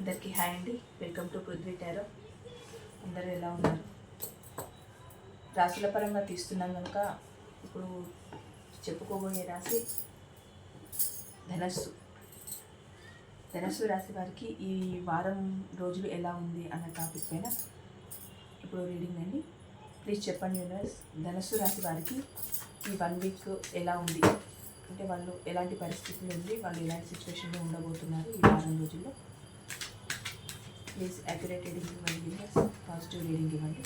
అందరికీ హాయ్ అండి. Welcome to Prithvi tarot. అందరూ ఎలా ఉన్నారు? రాశుల పరంగా తీస్తున్నాం కనుక ఇప్పుడు చెప్పుకోబోయే రాశి ధనస్సు. ధనస్సు రాశి వారికి ఈ వారం రోజులు ఎలా ఉంది అన్న టాపిక్ పైన ఇప్పుడు రీడింగ్ అండి. ప్లీజ్ చెప్పండి యూనివర్స్ ధనస్సు రాశి వారికి ఈ వన్ వీక్ ఎలా ఉంది? అంటే వాళ్ళు ఎలాంటి పరిస్థితులు ఉంది? వాళ్ళు ఎలాంటి సిచ్యువేషన్లో ఉండబోతున్నారు ఈ వారం రోజుల్లో? ప్లీజ్ అక్యురేట్ రీడింగ్ ఇవ్వండి యూనివర్స్ పాజిటివ్ రీడింగ్ ఇవ్వండి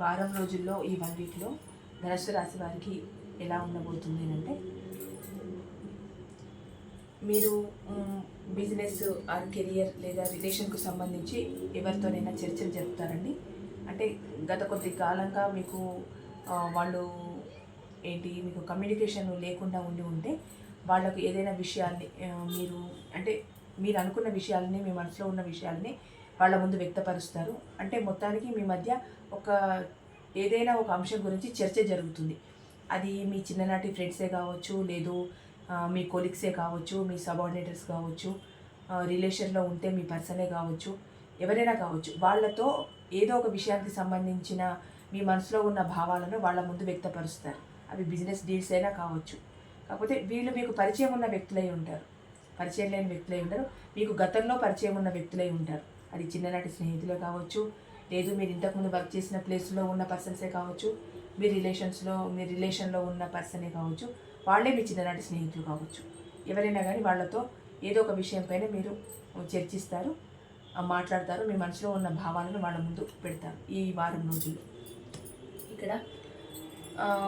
వారం రోజుల్లో ఈ వన్ వీక్లో ధనుసు రాశి వారికి ఎలా ఉండబోతుంది అంటే మీరు బిజినెస్ ఆర్ కెరియర్ లేదా రిలేషన్కు సంబంధించి ఎవరితోనైనా చర్చలు జరుపుతారండి. అంటే గత కొద్ది కాలంగా మీకు వాళ్ళు ఏంటి మీకు కమ్యూనికేషన్ లేకుండా ఉండి ఉంటే వాళ్ళకు ఏదైనా విషయాల్ని మీరు అంటే మీరు అనుకున్న విషయాలని మీ మనసులో ఉన్న విషయాలని వాళ్ళ ముందు వ్యక్తపరుస్తారు. అంటే మొత్తానికి మీ మధ్య ఒక ఏదైనా ఒక అంశం గురించి చర్చ జరుగుతుంది. అది మీ చిన్ననాటి ఫ్రెండ్సే కావచ్చు లేదు మీ కొలీగ్సే కావచ్చు మీ సబార్డినేటర్స్ కావచ్చు రిలేషన్లో ఉంటే మీ పర్సనే కావచ్చు ఎవరైనా కావచ్చు. వాళ్ళతో ఏదో ఒక విషయానికి సంబంధించిన మీ మనసులో ఉన్న భావాలను వాళ్ళ ముందు వ్యక్తపరుస్తారు. అవి బిజినెస్ డీల్స్ అయినా కావచ్చు. కాకపోతే వీళ్ళు మీకు పరిచయం ఉన్న వ్యక్తులై ఉంటారు. పరిచయం లేని వ్యక్తులై ఉంటారు మీకు గతంలో పరిచయం ఉన్న వ్యక్తులై ఉంటారు. అది చిన్ననాటి స్నేహితులే కావచ్చు. లేదు మీరు ఇంతకుముందు వర్క్ చేసిన ప్లేస్లో ఉన్న పర్సన్సే కావచ్చు. మీ రిలేషన్స్లో మీ రిలేషన్లో ఉన్న పర్సనే కావచ్చు. వాళ్ళే మీ చిన్ననాటి స్నేహితులు కావచ్చు. ఎవరైనా కానీ వాళ్ళతో ఏదో ఒక విషయంపైన మీరు చర్చిస్తారు. మాట్లాడతారు. మీ మనసులో ఉన్న భావాలను వాళ్ళ ముందు పెడతారు ఈ వారం రోజుల్లో. ఇక్కడ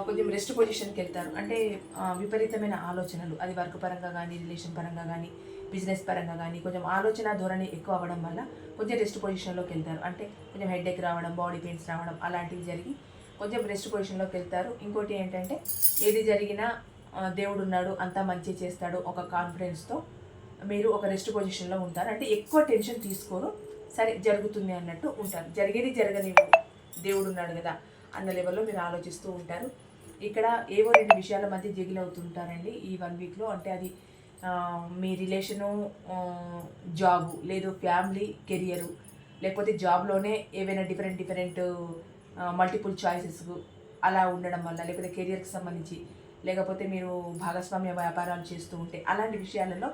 కొంచెం రెస్ట్ పొజిషన్కి వెళ్తారు. అంటే విపరీతమైన ఆలోచనలు. అది వర్క్ పరంగా కానీ రిలేషన్ పరంగా కానీ బిజినెస్ పరంగా కానీ కొంచెం ఆలోచన ధోరణి ఎక్కువ అవ్వడం వల్ల కొంచెం రెస్ట్ పొజిషన్లోకి వెళ్తారు. అంటే కొంచెం హెడ్ రావడం బాడీ పెయిన్స్ రావడం అలాంటివి జరిగి కొంచెం రెస్ట్ పొజిషన్లోకి వెళ్తారు. ఇంకోటి ఏంటంటే ఏది జరిగినా దేవుడు ఉన్నాడు అంతా మంచి చేస్తాడు ఒక కాన్ఫిడెన్స్తో మీరు ఒక రెస్ట్ పొజిషన్లో ఉంటారు. అంటే ఎక్కువ టెన్షన్ తీసుకోరు సరే జరుగుతుంది అన్నట్టు ఉంటారు. జరిగేది జరగని దేవుడు ఉన్నాడు కదా అన్న లెవెల్లో మీరు ఆలోచిస్తూ ఉంటారు. ఇక్కడ ఏవో రెండు విషయాల మధ్య జగిల్ అవుతుంటారండి ఈ వన్ వీక్లో అంటే అది మీ రిలేషను జాబు లేదు ఫ్యామిలీ కెరియరు లేకపోతే జాబ్లోనే ఏవైనా డిఫరెంట్ డిఫరెంట్ మల్టిపుల్ చాయిసెస్ అలా ఉండడం వల్ల లేకపోతే కెరియర్కి సంబంధించి లేకపోతే మీరు భాగస్వామ్య వ్యాపారాలు చేస్తూ ఉంటే అలాంటి విషయాలలో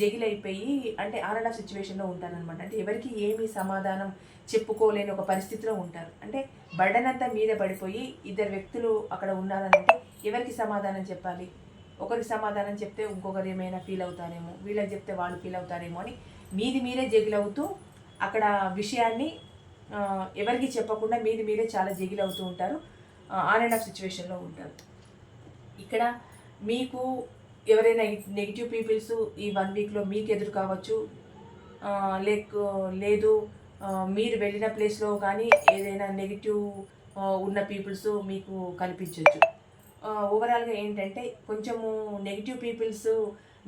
జగిలైపోయి అంటే ఆరణ సిచ్యువేషన్లో ఉంటారనమాట అంటే ఎవరికి ఏమీ సమాధానం చెప్పుకోలేని ఒక పరిస్థితిలో ఉంటారు. అంటే బర్డన్ అంతా మీద పడిపోయి ఇద్దరు వ్యక్తులు అక్కడ ఉన్నారనంటే ఎవరికి సమాధానం చెప్పాలి? ఒకరికి సమాధానం చెప్తే ఇంకొకరు ఏమైనా ఫీల్ అవుతారేమో వీళ్ళకి చెప్తే వాళ్ళు ఫీల్ అవుతారేమో అని మీది మీరే జగిలవుతూ అక్కడ విషయాన్ని ఎవరికి చెప్పకుండా మీది మీరే చాలా జగిలవుతూ ఉంటారు. ఆన్ అండ్ ఆఫ్ సిచ్యువేషన్లో ఉంటారు. ఇక్కడ మీకు ఎవరైనా నెగిటివ్ పీపుల్స్ ఈ వన్ వీక్లో మీకు ఎదురు కావచ్చు. లేక లేదు మీరు వెళ్ళిన ప్లేస్లో కానీ ఏదైనా నెగిటివ్ ఉన్న పీపుల్స్ మీకు కనిపించవచ్చు ఓవరాల్గా ఏంటంటే కొంచెము నెగిటివ్ పీపుల్స్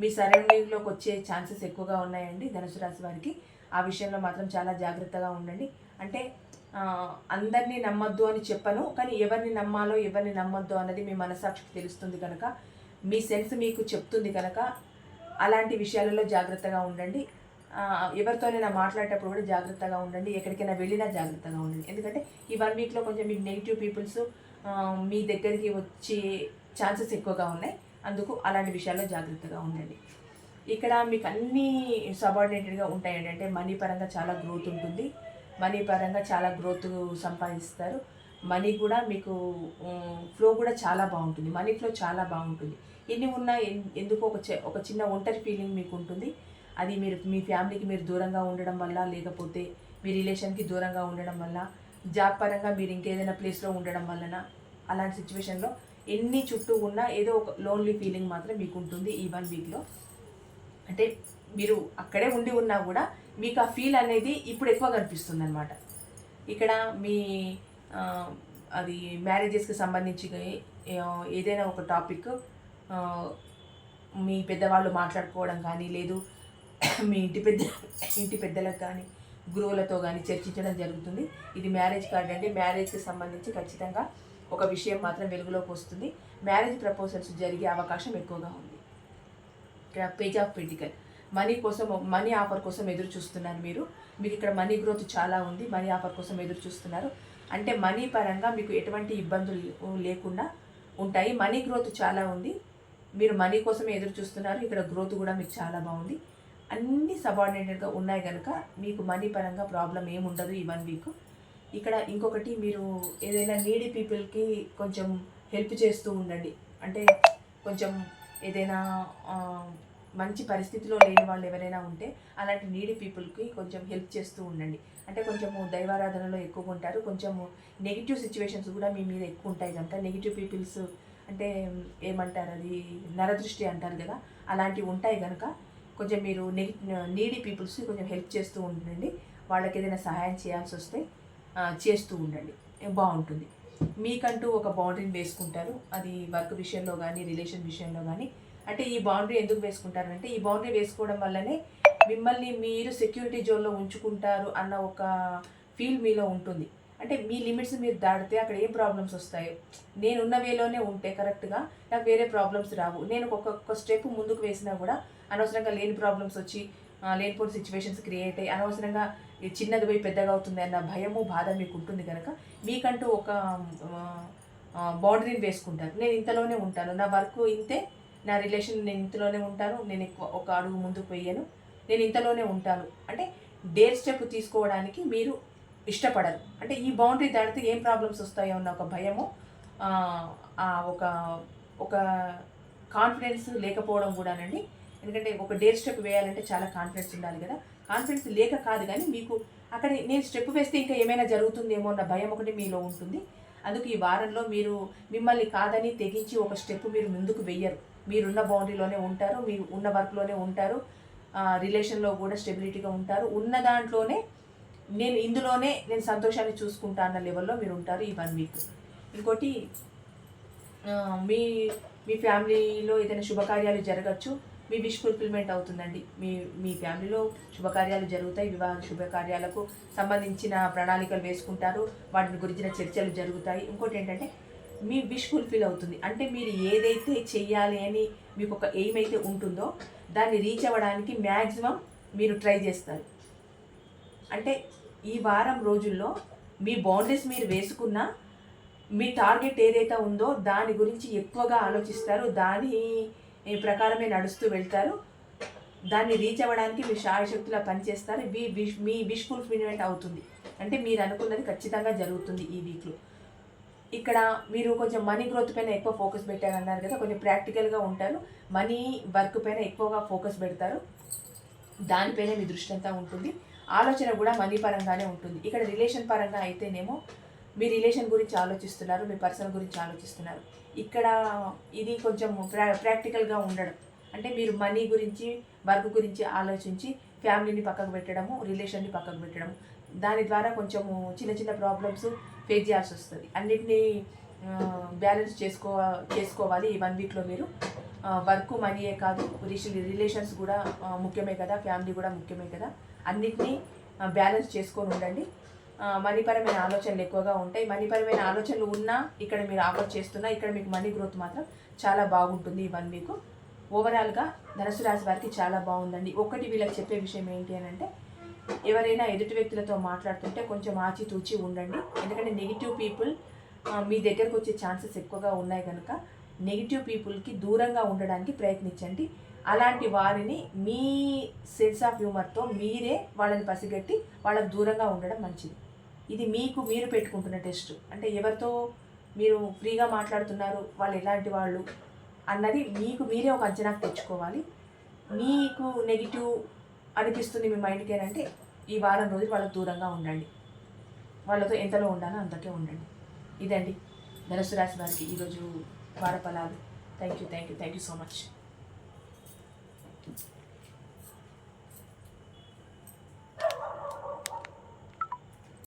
మీ సరౌండింగ్లోకి వచ్చే ఛాన్సెస్ ఎక్కువగా ఉన్నాయండి ధనుసు రాశి వారికి. ఆ విషయంలో మాత్రం చాలా జాగ్రత్తగా ఉండండి. అంటే అందరినీ నమ్మొద్దు అని చెప్పను కానీ ఎవరిని నమ్మాలో ఎవరిని నమ్మొద్దు అన్నది మీ మనసాక్షికి తెలుస్తుంది కనుక మీ సెన్స్ మీకు చెప్తుంది కనుక అలాంటి విషయాలలో జాగ్రత్తగా ఉండండి. ఎవరితోనైనా మాట్లాడేటప్పుడు కూడా జాగ్రత్తగా ఉండండి. ఎక్కడికైనా వెళ్ళినా జాగ్రత్తగా ఉండండి. ఎందుకంటే ఈ వన్ వీక్లో కొంచెం మీకు నెగిటివ్ పీపుల్స్ మీ దగ్గరికి వచ్చే ఛాన్సెస్ ఎక్కువగా ఉన్నాయి. అందుకు అలాంటి విషయాల్లో జాగ్రత్తగా ఉండండి. ఇక్కడ మీకు అన్నీ సబార్డినేటెడ్గా ఉంటాయి. ఏంటంటే మనీ పరంగా చాలా గ్రోత్ ఉంటుంది. మనీ పరంగా చాలా గ్రోత్ సంపాదిస్తారు. మనీ కూడా మీకు ఫ్లో కూడా చాలా బాగుంటుంది. మనీ ఫ్లో చాలా బాగుంటుంది. ఎన్ని ఉన్నా ఎందుకు ఒక చి- ఒక చిన్న ఒంటరి ఫీలింగ్ మీకు ఉంటుంది. అది మీరు మీ ఫ్యామిలీకి మీరు దూరంగా ఉండడం వల్ల లేకపోతే మీ రిలేషన్కి దూరంగా ఉండడం వల్ల జాబ్ పరంగా మీరు ఇంకేదైనా ప్లేస్లో ఉండడం వలన అలాంటి సిచ్యువేషన్లో ఎన్ని చుట్టూ ఉన్నా ఏదో ఒక లోన్లీ ఫీలింగ్ మాత్రం మీకు ఉంటుంది ఈ వన్ వీక్లో అంటే మీరు అక్కడే ఉండి ఉన్నా కూడా మీకు ఆ ఫీల్ అనేది ఇప్పుడు ఎక్కువ కనిపిస్తుంది అనమాట ఇక్కడ మీ అది మ్యారేజెస్కి సంబంధించి ఏదైనా ఒక టాపిక్ మీ పెద్దవాళ్ళు మాట్లాడుకోవడం కానీ లేదు మీ ఇంటి పెద్ద ఇంటి పెద్దలకు కానీ గురువులతో కానీ చర్చించడం జరుగుతుంది. ఇది మ్యారేజ్ కార్డ్ అండి. మ్యారేజ్కి సంబంధించి ఖచ్చితంగా ఒక విషయం మాత్రం వెలుగులోకి వస్తుంది. మ్యారేజ్ ప్రపోజల్స్ జరిగే అవకాశం ఎక్కువగా ఉంది. ఇక్కడ పేజ్ ఆఫ్ పెంటికల్. మనీ కోసం మనీ ఆఫర్ కోసం ఎదురు చూస్తున్నారు మీరు. మీకు ఇక్కడ మనీ గ్రోత్ చాలా ఉంది. మనీ ఆఫర్ కోసం ఎదురు చూస్తున్నారు. అంటే మనీ పరంగా మీకు ఎటువంటి ఇబ్బందులు లేకుండా ఉంటాయి. మనీ గ్రోత్ చాలా ఉంది. మీరు మనీ కోసం ఎదురు చూస్తున్నారు. ఇక్కడ గ్రోత్ కూడా మీకు చాలా బాగుంది. అన్ని సబార్డినేటెడ్గా ఉన్నాయి కనుక మీకు మనీ పరంగా ప్రాబ్లం ఏముండదు ఈ వన్ వీక్. ఇక్కడ ఇంకొకటి మీరు ఏదైనా నీడీ పీపుల్కి కొంచెం హెల్ప్ చేస్తూ ఉండండి. అంటే కొంచెం ఏదైనా మంచి పరిస్థితిలో లేని వాళ్ళు ఎవరైనా ఉంటే అలాంటి నీడీ పీపుల్కి కొంచెం హెల్ప్ చేస్తూ ఉండండి. అంటే కొంచెము దైవారాధనలో ఎక్కువగా ఉంటారు. కొంచెము నెగిటివ్ సిచ్యువేషన్స్ కూడా మీ మీద ఎక్కువ ఉంటాయి కనుక నెగిటివ్ పీపుల్స్ అంటే ఏమంటారు అది నరదృష్టి అంటారు కదా అలాంటివి ఉంటాయి కనుక కొంచెం మీరు నీడీ పీపుల్స్కి కొంచెం హెల్ప్ చేస్తూ ఉండండి. వాళ్ళకి ఏదైనా సహాయం చేయాల్సి వస్తే చేస్తూ ఉండండి. బాగుంటుంది. మీకంటూ ఒక బౌండరీని వేసుకుంటారు. అది వర్క్ విషయంలో కానీ రిలేషన్ విషయంలో కానీ అంటే ఈ బౌండరీ ఎందుకు వేసుకుంటారంటే ఈ బౌండరీ వేసుకోవడం వల్లనే మిమ్మల్ని మీరు సెక్యూరిటీ జోన్లో ఉంచుకుంటారు అన్న ఒక ఫీల్ మీలో ఉంటుంది. అంటే మీ లిమిట్స్ మీరు దాటితే అక్కడ ఏం ప్రాబ్లమ్స్ వస్తాయో. నేను ఉన్న వేలోనే ఉంటే కరెక్ట్గా నాకు వేరే ప్రాబ్లమ్స్ రావు. నేను ఒక్కొక్క స్టెప్ ముందుకు వేసినా కూడా అనవసరంగా లేని ప్రాబ్లమ్స్ వచ్చి ఆ, లేనిపోని సిచ్యువేషన్స్ క్రియేట్ అయ్యి అనవసరంగా చిన్నది పోయి పెద్దగా అవుతుంది అన్న భయము బాధ మీకు ఉంటుంది కనుక మీకంటూ ఒక బౌండరీని వేసుకుంటారు. నేను ఇంతలోనే ఉంటాను. నా వర్క్ ఇంతే నా రిలేషన్ నేను ఇంతలోనే ఉంటాను. నేను ఎక్కువ ఒక అడుగు ముందుకు పోయాను. నేను ఇంతలోనే ఉంటాను. అంటే డేర్ స్టెప్ తీసుకోవడానికి మీరు ఇష్టపడరు. అంటే ఈ బౌండరీ దాటితే ఏం ప్రాబ్లమ్స్ వస్తాయో అన్న ఒక భయము ఆ, ఒక ఒక కాన్ఫిడెన్స్ లేకపోవడం కూడానండి. ఎందుకంటే ఒక డేర్ స్టెప్ వేయాలంటే చాలా కాన్ఫిడెన్స్ ఉండాలి కదా. కాన్ఫిడెన్స్ లేక కాదు కానీ మీకు అక్కడ నేను స్టెప్ వేస్తే ఇంకా ఏమైనా జరుగుతుందేమో అన్న భయం ఒకటి మీలో ఉంటుంది. అందుకు ఈ వారంలో మీరు మిమ్మల్ని కాదని తెగించి ఒక స్టెప్ మీరు ముందుకు వెయ్యరు. మీరున్న బౌండరీలోనే ఉంటారు మీరు ఉన్న వర్క్లోనే ఉంటారు రిలేషన్లో కూడా స్టెబిలిటీగా ఉంటారు. ఉన్న దాంట్లోనే నేను ఇందులోనే నేను సంతోషాన్ని చూసుకుంటా అన్న లెవెల్లో మీరు ఉంటారు ఈ వన్ వీక్ ఇంకోటి మీ మీ ఫ్యామిలీలో ఏదైనా శుభకార్యాలు జరగచ్చు. మీ విష్ ఫుల్ఫిల్మెంట్ అవుతుందండి. మీ మీ ఫ్యామిలీలో శుభకార్యాలు జరుగుతాయి. వివాహ శుభకార్యాలకు సంబంధించిన ప్రణాళికలు వేసుకుంటారు. వాటిని గురించిన చర్చలు జరుగుతాయి. ఇంకోటి ఏంటంటే మీ విష్ ఫుల్ఫిల్ అవుతుంది. అంటే మీరు ఏదైతే చెయ్యాలి అని మీకు ఒక ఎయిమ్ అయితే ఉంటుందో దాన్ని రీచ్ అవ్వడానికి మ్యాక్సిమం మీరు ట్రై చేస్తారు. అంటే ఈ వారం రోజుల్లో మీ బౌండరీస్ మీరు వేసుకున్న మీ టార్గెట్ ఏదైతే ఉందో దాని గురించి ఎక్కువగా ఆలోచిస్తారు. దాని ప్రకారమే నడుస్తూ వెళ్తారు. దాన్ని రీచ్ అవ్వడానికి మీ శాయశక్తులా పనిచేస్తారు. మీ విష్ మీ విష్ ఫుల్ఫిల్మెంట్ అవుతుంది. అంటే మీరు అనుకున్నది ఖచ్చితంగా జరుగుతుంది ఈ వీక్లో ఇక్కడ మీరు కొంచెం మనీ గ్రోత్ పైన ఎక్కువ ఫోకస్ పెట్టారన్నారు కదా కొంచెం ప్రాక్టికల్గా ఉంటారు. మనీ వర్క్ పైన ఎక్కువగా ఫోకస్ పెడతారు. దానిపైనే మీ దృష్టి అంతా ఉంటుంది. ఆలోచన కూడా మనీ పరంగానే ఉంటుంది. ఇక్కడ రిలేషన్ పరంగా అయితేనేమో మీ రిలేషన్ గురించి ఆలోచిస్తున్నారు మీ పర్సన్ గురించి ఆలోచిస్తున్నారు. ఇక్కడ ఇది కొంచెం ప్రా ప్రాక్టికల్గా ఉండడం. అంటే మీరు మనీ గురించి వర్క్ గురించి ఆలోచించి ఫ్యామిలీని పక్కకు పెట్టడము రిలేషన్ని పక్కకు పెట్టడం దాని ద్వారా కొంచెము చిన్న చిన్న ప్రాబ్లమ్స్ ఫేస్ చేయాల్సి వస్తుంది. అన్నిటినీ బ్యాలెన్స్ చేసుకో చేసుకోవాలి ఈ వన్ వీక్లో మీరు. వర్క్ మనీయే కాదు రిలేషన్స్ కూడా ముఖ్యమే కదా ఫ్యామిలీ కూడా ముఖ్యమే కదా. అన్నిటినీ బ్యాలెన్స్ చేసుకొని ఉండండి. మనీపరమైన ఆలోచనలు ఎక్కువగా ఉంటాయి. మనీపరమైన ఆలోచనలు ఉన్నా ఇక్కడ మీరు ఆఫర్ చేస్తున్నా ఇక్కడ మీకు మనీ గ్రోత్ మాత్రం చాలా బాగుంటుంది ఈ వన్ వీక్ ఓవరాల్గా ధనుసు రాశి వారికి చాలా బాగుందండి. ఒకటి వీళ్ళకి చెప్పే విషయం ఏంటి అని అంటే ఎవరైనా ఎదుటి వ్యక్తులతో మాట్లాడుతుంటే కొంచెం ఆచితూచి ఉండండి. ఎందుకంటే నెగిటివ్ పీపుల్ మీ దగ్గరకు వచ్చే ఛాన్సెస్ ఎక్కువగా ఉన్నాయి కనుక నెగిటివ్ పీపుల్కి దూరంగా ఉండడానికి ప్రయత్నించండి. అలాంటి వారిని మీ సెన్స్ ఆఫ్ హ్యూమర్తో మీరే వాళ్ళని పసిగట్టి వాళ్ళకు దూరంగా ఉండడం మంచిది. ఇది మీకు మీరు పెట్టుకుంటున్న టెస్ట్. అంటే ఎవరితో మీరు ఫ్రీగా మాట్లాడుతున్నారు వాళ్ళు ఎలాంటి వాళ్ళు అన్నది మీకు మీరే ఒక అంచనాకు తెచ్చుకోవాలి. మీకు నెగిటివ్ అనిపిస్తుంది మీ మైండ్కి అంటే ఈ వారం రోజులు వాళ్ళకు దూరంగా ఉండండి. వాళ్ళతో ఎంతలో ఉండాలో అంతకే ఉండండి. ఇదండి. ధనుసు రాశి వారికి ఈరోజు వార ఫలాలు thank you thank you thank you so much.